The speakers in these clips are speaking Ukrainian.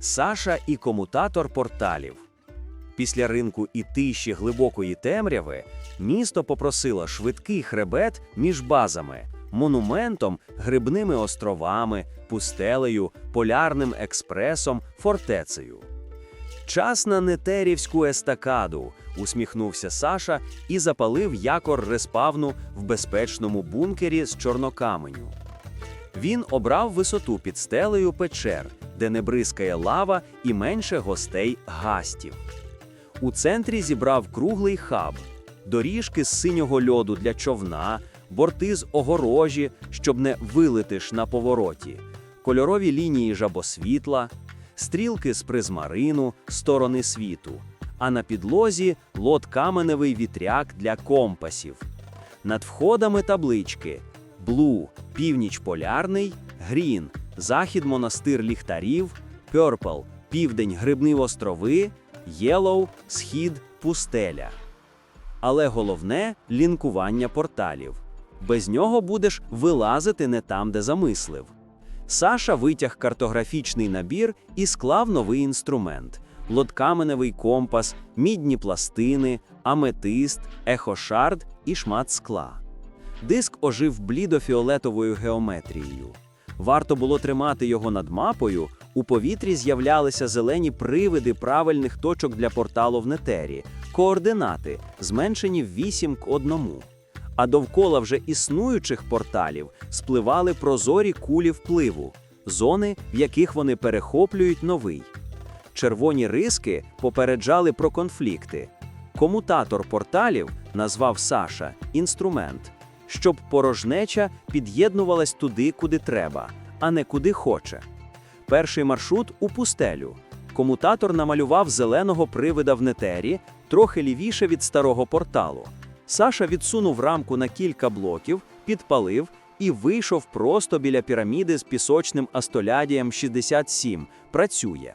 Саша і комутатор порталів. Після ринку і тиші глибокої темряви місто попросило швидкий хребет між базами, монументом, грибними островами, пустелею, полярним експресом, фортецею. Час на нетерівську естакаду, усміхнувся Саша і запалив якор респавну в безпечному бункері з чорнокаменю. Він обрав висоту під стелею печер, де не бризкає лава і менше гостей гастів. У центрі зібрав круглий хаб, доріжки з синього льоду для човна, борти з огорожі, щоб не вилетиш на повороті, кольорові лінії жабосвітла, стрілки з призмарину, сторони світу, а на підлозі лот каменевий вітряк для компасів. Над входами таблички Блу, північ полярний, Грін, захід монастир ліхтарів, Пьорпл, південь грибні острови, Єлоу, схід пустеля. Але головне лінкування порталів. Без нього будеш вилазити не там, де замислив. Саша витяг картографічний набір і склав новий інструмент: лоткаменевий компас, мідні пластини, аметист, ехошард і шмат скла. Диск ожив блідо-фіолетовою геометрією. Варто було тримати його над мапою, у повітрі з'являлися зелені привиди правильних точок для порталу в нетері, координати, зменшені в 8 к 1. А довкола вже існуючих порталів спливали прозорі кулі впливу, зони, в яких вони перехоплюють новий. Червоні риски попереджали про конфлікти. Комутатор порталів назвав Саша інструмент, щоб порожнеча під'єднувалась туди, куди треба, а не куди хоче. Перший маршрут у пустелю. Комутатор намалював зеленого привида в нетері, трохи лівіше від старого порталу. Саша відсунув рамку на кілька блоків, підпалив і вийшов просто біля піраміди з пісочним астолядієм 67. Працює.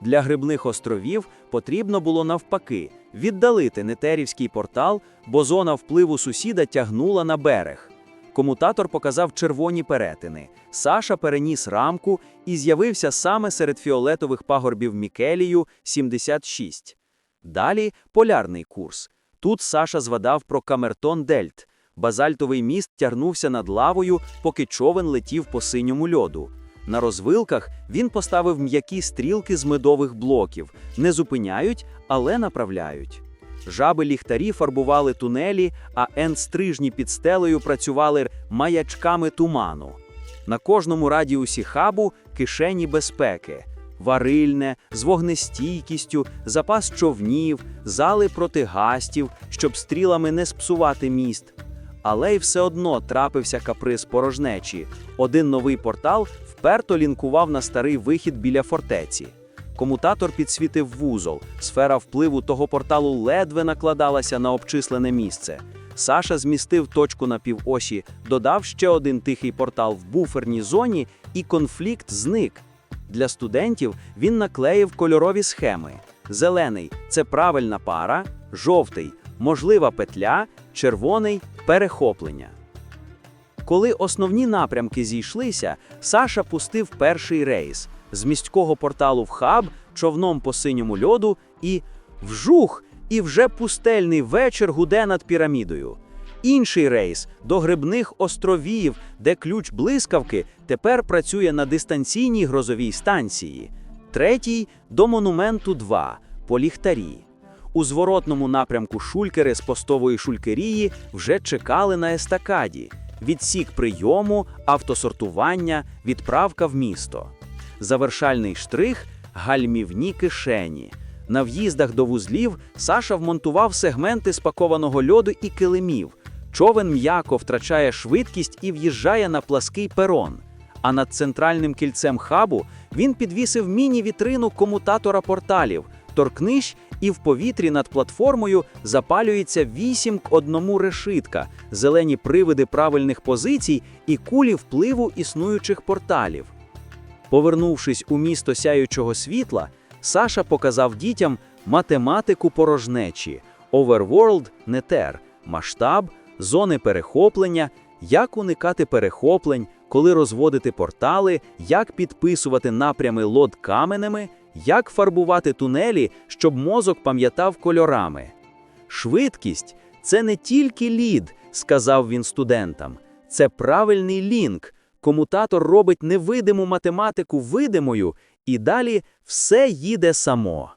Для грибних островів потрібно було навпаки віддалити нетерівський портал, бо зона впливу сусіда тягнула на берег. Комутатор показав червоні перетини. Саша переніс рамку і з'явився саме серед фіолетових пагорбів Мікелію 76. Далі полярний курс. Тут Саша згадав про камертон Дельт. Базальтовий міст тягнувся над лавою, поки човен летів по синьому льоду. На розвилках він поставив м'які стрілки з медових блоків, не зупиняють, але направляють. Жаби ліхтарі фарбували тунелі, а енд-стрижні під стелею працювали маячками туману. На кожному радіусі хабу кишені безпеки, варильне, з вогнестійкістю, запас човнів, зали проти гастів, щоб стрілами не спсувати міст. Але й все одно трапився каприз порожнечі. Один новий портал вперто лінкував на старий вихід біля фортеці. Комутатор підсвітив вузол, сфера впливу того порталу ледве накладалася на обчислене місце. Саша змістив точку на півосі, додав ще один тихий портал в буферній зоні, і конфлікт зник. Для студентів він наклеїв кольорові схеми: зелений це правильна пара, жовтий можлива петля, червоний перехоплення. Коли основні напрямки зійшлися, Саша пустив перший рейс з міського порталу в хаб, човном по синьому льоду і вжух, і вже пустельний вечір гуде над пірамідою. Інший рейс до грибних островів, де ключ блискавки тепер працює на дистанційній грозовій станції. Третій до монументу 2 по ліхтарі. У зворотному напрямку шулькери з постової шулькерії вже чекали на естакаді. Відсік прийому, автосортування, відправка в місто. Завершальний штрих гальмівні кишені. На в'їздах до вузлів Саша вмонтував сегменти спакованого льоду і килимів. Човен м'яко втрачає швидкість і в'їжджає на плаский перон. А над центральним кільцем хабу він підвісив міні-вітрину комутатора порталів. Торкнись, і в повітрі над платформою запалюється 8 к 1 решитка, зелені привиди правильних позицій і кулі впливу існуючих порталів. Повернувшись у місто сяючого світла, Саша показав дітям математику порожнечі, Overworld Nether, масштаб, зони перехоплення, як уникати перехоплень, коли розводити портали, як підписувати напрями лод каменеми, як фарбувати тунелі, щоб мозок пам'ятав кольорами. Швидкість це не тільки лід, сказав він студентам, це правильний лінк. Комутатор робить невидиму математику видимою, і далі все їде само.